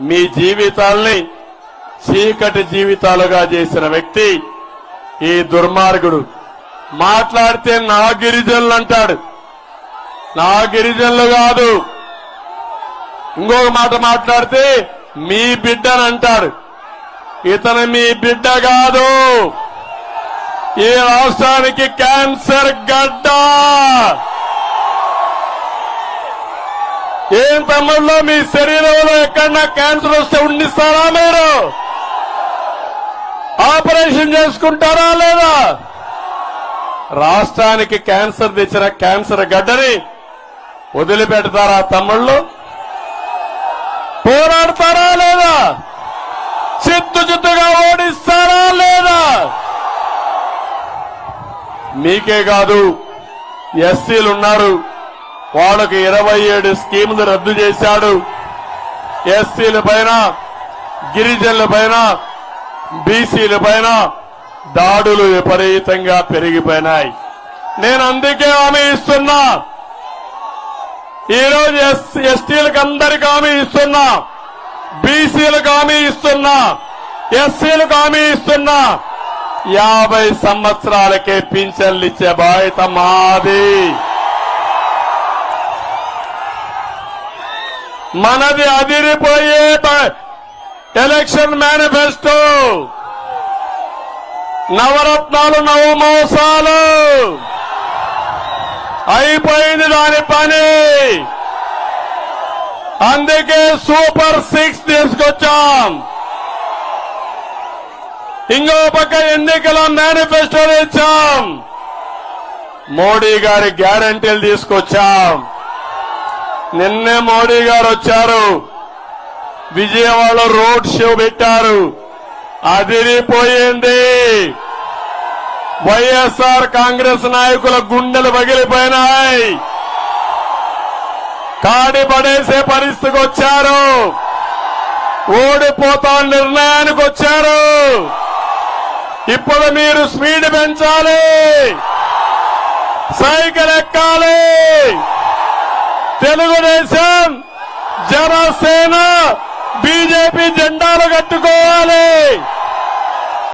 మీ జీవితాల్ని చీకటి జీవితాలుగా చేసిన వ్యక్తి ఈ దుర్మార్గుడు. మాట్లాడితే నా గిరిజనులు అంటాడు. నా గిరిజనులు కాదు. ఇంకొక మాట మాట్లాడితే మీ బిడ్డని అంటాడు. ఇతను మీ బిడ్డ కాదు. ఈ రాష్ట్రానికి క్యాన్సర్ గడ్డా. ఏం తమ్ముళ్ళు? మీ శరీరంలో ఎక్కడన్నా క్యాన్సర్ వస్తే ఉండిస్తారా మీరు? ఆపరేషన్ చేసుకుంటారా లేదా? రాష్ట్రానికి క్యాన్సర్ తెచ్చిన క్యాన్సర్ గడ్డని వదిలిపెడతారా తమ్ముళ్ళు? పోరాడతారా లేదా? చిత్తు చిత్తుగా ఓడిస్తారా లేదా? మీకే కాదు ఎస్సీలు ఉన్నారు. వాళ్ళకు ఇరవై ఏడు స్కీములు రద్దు చేశాడు. ఎస్సీల పైన గిరిజనుల పైన బీసీల పైన దాడులు విపరీతంగా పెరిగిపోయినాయి. నేను అందుకే హామీ ఇస్తున్నా. ఈరోజు ఎస్ ఎస్టీలకు అందరికి హామీ ఇస్తున్నా. బీసీలకు హామీ ఇస్తున్నా. ఎస్సీలకు హామీ ఇస్తున్నా. యాభై సంవత్సరాలకే పింఛన్లు ఇచ్చే బాధ్యత మాది. మనది అదిరిపోయే ఎలక్షన్ మేనిఫెస్టో నవరత్నాలు నవమోసాలు. అయిపోయింది దాని పని. అందుకే సూపర్ సిక్స్ తీసుకొచ్చాం. ఇంకో పక్క ఎన్నికల మేనిఫెస్టో ఇచ్చాం. మోడీ గారి గ్యారంటీలు తీసుకొచ్చాం. నిన్నే మోడీ గారు వచ్చారు. విజయవాడ రోడ్ షో పెట్టారు. అదిరిపోయింది వైఎస్ఆర్ కాంగ్రెస్ నాయకుల గుండెలు పగిలిపోయినాయి. కాడి పడేసే పరిస్థితికి వచ్చారు. ఓడిపోతా నిర్ణయానికి వచ్చారు. ఇప్పుడు మీరు స్పీడ్ పెంచాలి. సైకిల్ ఎక్కాలి. తెలుగుదేశం జనసేన బీజేపీ జెండాలు కట్టుకోవాలి.